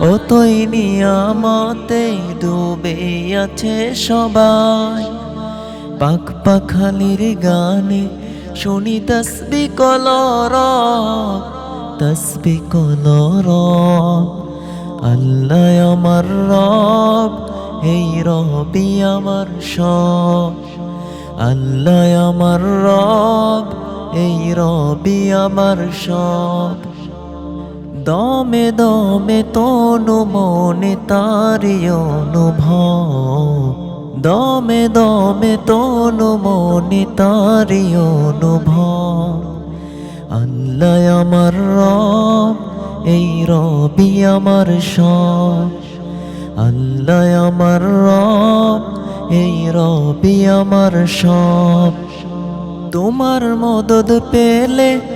অতই নিয়ামতে ডুবে আছে সবাই। পাখ পাখালির গানে শুনি তসবি কলর তসবি কলর। আল্লাহ আমার রব, এই রবি আমার সব। আল্লাহ আমার রব, এই রবি আমার সব। দমে দমে তনু মনে তারি অনুভব। দমে দমে তনু মনে তারি অনুভব। আল্লাহ আমার রব, এই রবি আমার সব। আল্লাহ আমার রব, এই রবি আমার সব। তোমার মদত পেলে